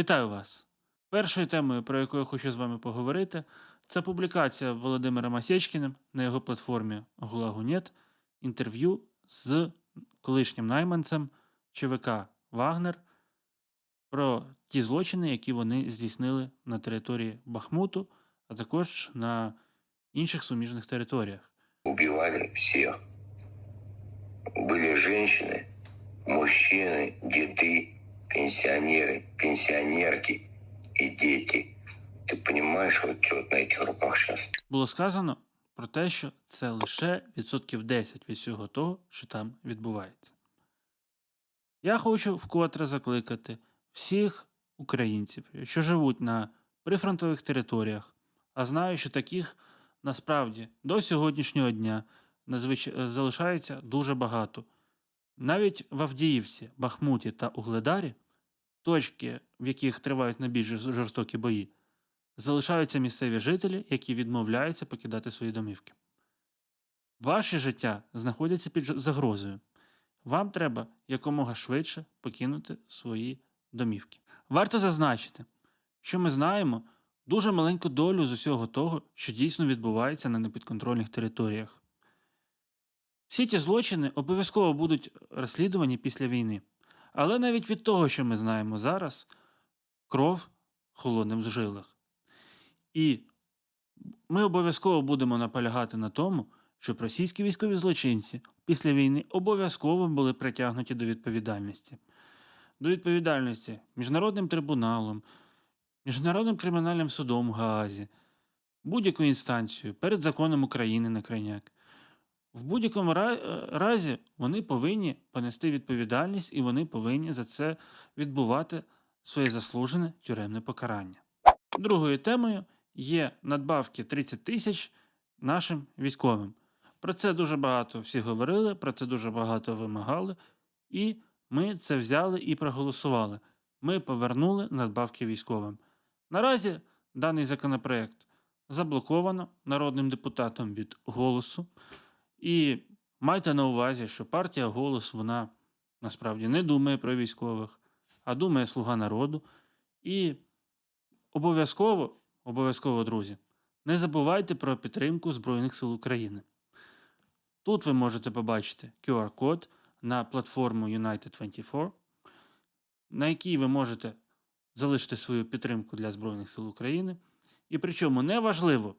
Вітаю вас! Першою темою, про яку я хочу з вами поговорити, це публікація Володимира Масєчкіним на його платформі Гулагу.нет інтерв'ю з колишнім найманцем ЧВК Вагнер про ті злочини, які вони здійснили на території Бахмуту, а також на інших суміжних територіях. убивали всех. Были женщины, мужчины, деды, пенсионеры, пенсионерки и дети. Ты понимаешь, вот что на этих руках сейчас? Було сказано про те, що це лише відсотків 10 від всього того, що там відбувається. Я хочу вкотре закликати всіх українців, що живуть на прифронтових територіях, а знаю, що таких насправді до сьогоднішнього дня надзвич... е, залишається дуже багато. Навіть в Авдіївці, Бахмуті та Угледарі, точки, в яких тривають найбільш жорстокі бої, залишаються місцеві жителі, які відмовляються покидати свої домівки. Ваше життя знаходяться під загрозою. Вам треба якомога швидше покинути свої домівки. Варто зазначити, що ми знаємо дуже маленьку долю з усього того, що дійсно відбувається на непідконтрольних територіях. Всі ті злочини обов'язково будуть розслідувані після війни. Але навіть від того, що ми знаємо зараз, кров холодне в жилах. І ми обов'язково будемо наполягати на тому, щоб російські військові злочинці після війни обов'язково були притягнуті до відповідальності. До відповідальності Міжнародним трибуналом, Міжнародним кримінальним судом в Гаазі, будь-якою інстанцією перед законом України на крайняк. В будь-якому е, разі вони повинні понести відповідальність і вони повинні за це відбувати своє заслужене тюремне покарання. Другою темою є надбавки 30 тисяч нашим військовим. Про це дуже багато всі говорили, про це дуже багато вимагали, і ми це взяли і проголосували. Ми повернули надбавки військовим. Наразі даний законопроект заблоковано народним депутатом від голосу. І майте на увазі, що партія голос вона насправді не думає про військових, а думає слуга народу. І обов'язково, обов'язково, друзі, не забувайте про підтримку Збройних сил України. Тут ви можете побачити QR-код на платформу United24, на якій ви можете залишити свою підтримку для Збройних сил України. І причому не важливо,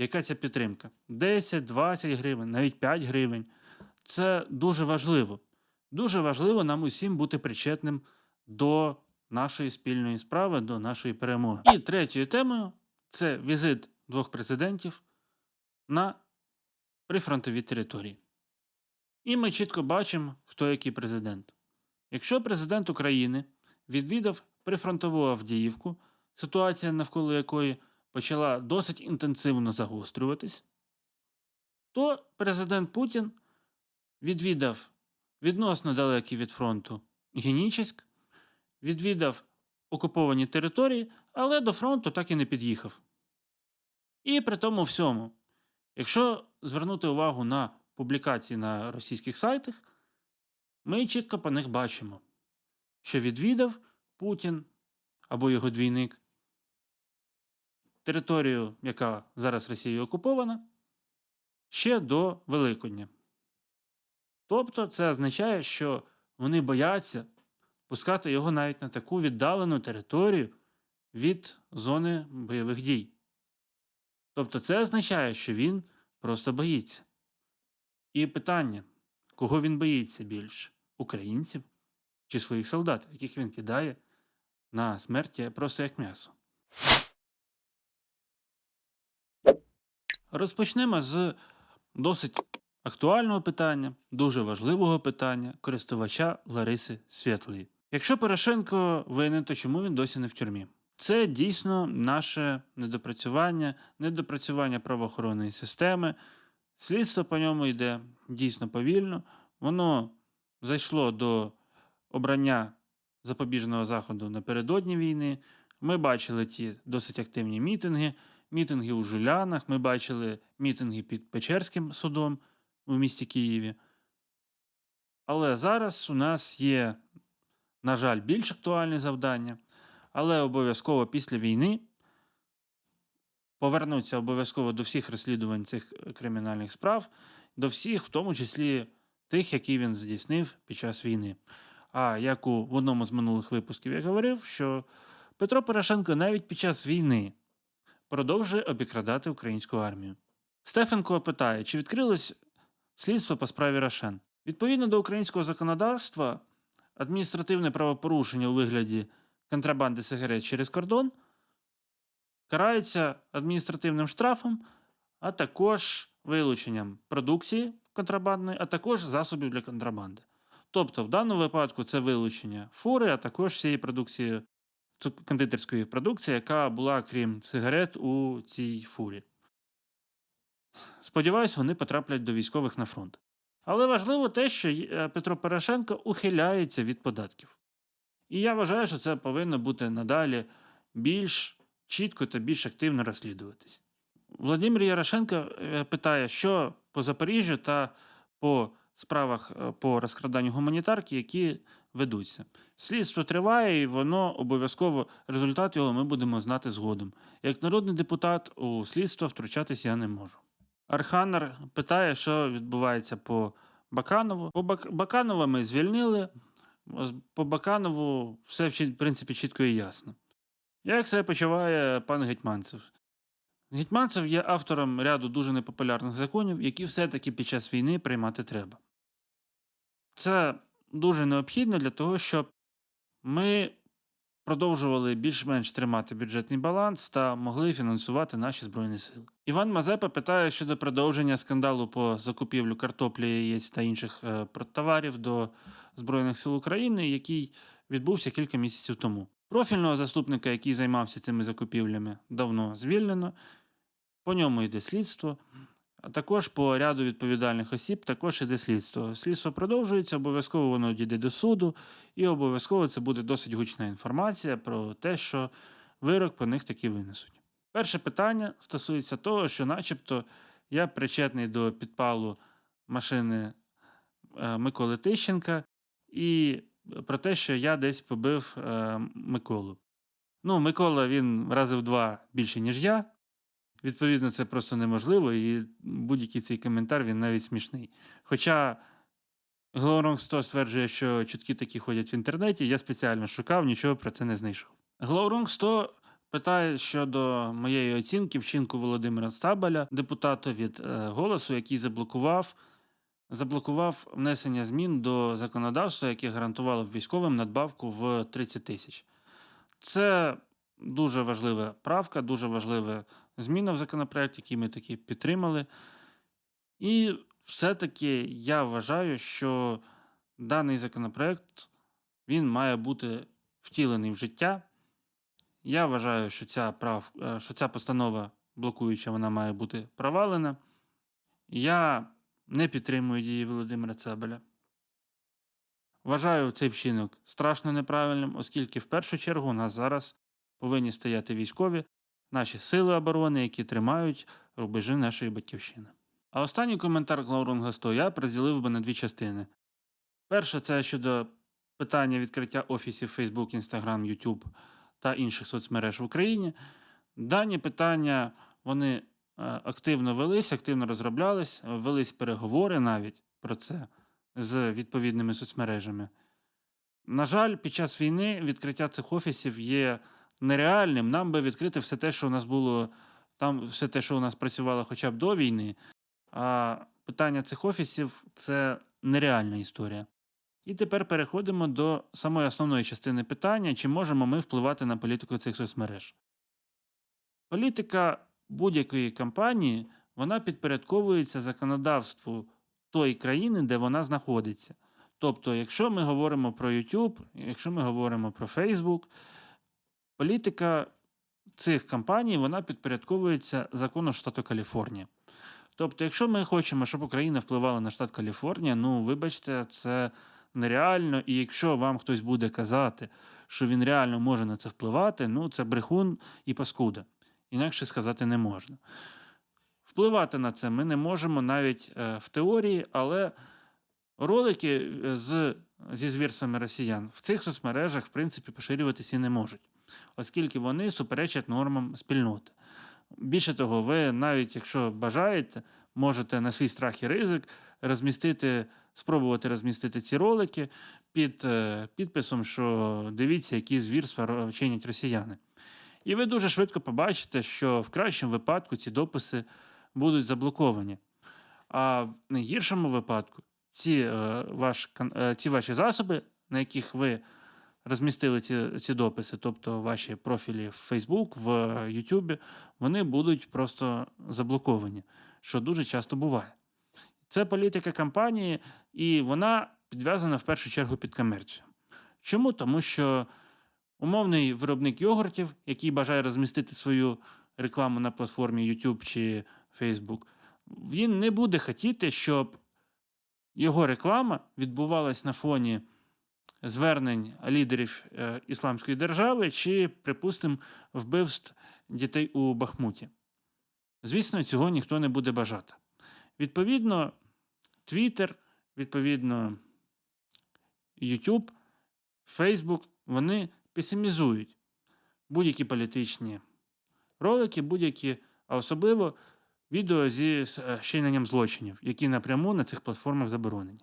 яка ця підтримка: 10, 20 гривень, навіть 5 гривень. Це дуже важливо. Дуже важливо нам усім бути причетним до нашої спільної справи, до нашої перемоги. І третьою темою це візит двох президентів на прифронтові території. І ми чітко бачимо, хто який президент. Якщо президент України відвідав прифронтову Авдіївку, ситуація навколо якої почала досить інтенсивно загострюватись, то президент Путін відвідав відносно далекий від фронту Генічеськ, відвідав окуповані території, але до фронту так і не під'їхав. І при тому всьому, якщо звернути увагу на публікації на російських сайтах, ми чітко по них бачимо, що відвідав Путін або його двійник територію, яка зараз Росією окупована, ще до Великодня. Тобто це означає, що вони бояться пускати його навіть на таку віддалену територію від зони бойових дій. Тобто це означає, що він просто боїться. І питання, кого він боїться більше українців чи своїх солдат, яких він кидає на смерть просто як м'ясо. Розпочнемо з досить актуального питання, дуже важливого питання користувача Лариси Світлої. Якщо Порошенко винен, то чому він досі не в тюрмі? Це дійсно наше недопрацювання, недопрацювання правоохоронної системи. Слідство по ньому йде дійсно повільно. Воно зайшло до обрання запобіжного заходу напередодні війни. Ми бачили ті досить активні мітинги, мітинги у Жулянах, ми бачили мітинги під Печерським судом у місті Києві. Але зараз у нас є, на жаль, більш актуальне завдання, але обов'язково після війни повернуться обов'язково до всіх розслідувань цих е, кримінальних справ, до всіх, в тому числі тих, які він здійснив під час війни. А як у в одному з минулих випусків я говорив, що Петро Порошенко навіть під час війни продовжує обікрадати українську армію. Стефенко питає, чи відкрилось слідство по справі Рошен. Відповідно до українського законодавства, адміністративне правопорушення у вигляді контрабанди сигарет через кордон карається адміністративним штрафом, а також вилученням продукції контрабандної, а також засобів для контрабанди. Тобто, в даному випадку це вилучення фури, а також всієї продукції кондитерської продукції, яка була, крім сигарет, у цій фурі. Сподіваюсь, вони потраплять до військових на фронт. Але важливо те, що е, Петро Порошенко ухиляється від податків. І я вважаю, що це повинно бути надалі більш чітко та більш активно розслідуватись. Владимир Ярошенко е, питає, що по Запоріжжю та по справах е, по розкраданню гуманітарки, які ведуться. Слідство триває, і воно обов'язково результат його ми будемо знати згодом. Як народний депутат у слідство втручатись я не можу. Арханер питає, що відбувається по Баканову. По Баканова ми звільнили. По Баканову все в принципі чітко і ясно. Як себе почуває пан Гетьманцев? Гетьманцев є автором ряду дуже непопулярних законів, які все-таки під час війни приймати треба. Це дуже необхідно для того, щоб ми продовжували більш-менш тримати бюджетний баланс та могли фінансувати наші збройні сили. Іван Мазепа питає щодо продовження скандалу по закупівлю картоплі, яєць та інших е, товарів до Збройних сил України, який відбувся кілька місяців тому. Профільного заступника, який займався цими закупівлями, давно звільнено. По ньому йде слідство. А також по ряду відповідальних осіб також іде слідство. Слідство продовжується, обов'язково воно дійде до суду, і обов'язково це буде досить гучна інформація про те, що вирок по них таки винесуть. Перше питання стосується того, що, начебто, я причетний до підпалу машини е, Миколи Тищенка, і про те, що я десь побив е, Миколу. Ну, Микола він рази в два більше, ніж я. Відповідно, це просто неможливо, і будь-який цей коментар він навіть смішний. Хоча Глоуронг 100 стверджує, що чутки такі ходять в інтернеті, я спеціально шукав, нічого про це не знайшов. Глоуронг 100 питає щодо моєї оцінки вчинку Володимира Стабаля, депутата від е, голосу, який заблокував, заблокував внесення змін до законодавства, яке гарантувало військовим надбавку в 30 тисяч. Це дуже важлива правка, дуже важлива зміна в законопроект, який ми таки підтримали. І все-таки я вважаю, що даний законопроект він має бути втілений в життя. Я вважаю, що ця, прав, е, що ця постанова блокуюча, вона має бути провалена. Я не підтримую дії Володимира Цебеля. Вважаю цей вчинок страшно неправильним, оскільки в першу чергу у нас зараз повинні стояти військові, наші сили оборони, які тримають рубежі нашої батьківщини. А останній коментар Глаурунга 100 я приділив би на дві частини. Перше, це щодо питання відкриття офісів Facebook, Instagram, YouTube та інших соцмереж в Україні. Дані питання вони е, активно велись, активно розроблялись, велись переговори навіть про це з відповідними соцмережами. На жаль, під час війни відкриття цих офісів є нереальним. Нам би відкрити все те, що у нас було там, все те, що у нас працювало хоча б до війни. А питання цих офісів це нереальна історія. І тепер переходимо до самої основної частини питання: чи можемо ми впливати на політику цих соцмереж? Політика будь-якої кампанії вона підпорядковується законодавству тої країни, де вона знаходиться. Тобто, якщо ми говоримо про YouTube, якщо ми говоримо про Facebook, політика цих компаній вона підпорядковується закону штату Каліфорнія. Тобто, якщо ми хочемо, щоб Україна впливала на штат Каліфорнія, ну вибачте, це нереально. І якщо вам хтось буде казати, що він реально може на це впливати, ну це брехун і паскуда. Інакше сказати не можна. Впливати на це ми не можемо навіть е, в теорії, але ролики е, з, зі звірствами росіян в цих соцмережах, в принципі, поширюватися і не можуть. Оскільки вони суперечать нормам спільноти. Більше того, ви навіть якщо бажаєте, можете на свій страх і ризик розмістити, спробувати розмістити ці ролики під е, підписом, що дивіться, які звірства чинять росіяни. І ви дуже швидко побачите, що в кращому випадку ці дописи будуть заблоковані. А в найгіршому випадку ці, е, ваш, е, ці ваші засоби, на яких ви розмістили ці, ці дописи, тобто ваші профілі в Facebook, в YouTube, вони будуть просто заблоковані, що дуже часто буває. Це політика компанії, і вона підв'язана в першу чергу під комерцію. Чому? Тому що умовний виробник йогуртів, який бажає розмістити свою рекламу на платформі YouTube чи Facebook, він не буде хотіти, щоб його реклама відбувалась на фоні звернень лідерів е, Ісламської держави чи, припустимо, вбивств дітей у Бахмуті. Звісно, цього ніхто не буде бажати. Відповідно, Twitter, відповідно, YouTube, Facebook, вони песимізують будь-які політичні ролики, будь-які, а особливо відео зі е, злочинів, які напряму на цих платформах заборонені.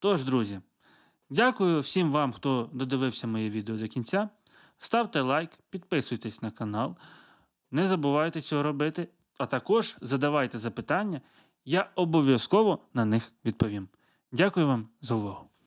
Тож, друзі, дякую всім вам, хто додивився моє відео до кінця. Ставте лайк, підписуйтесь на канал. Не забувайте цього робити, а також задавайте запитання, я обов'язково на них відповім. Дякую вам за увагу.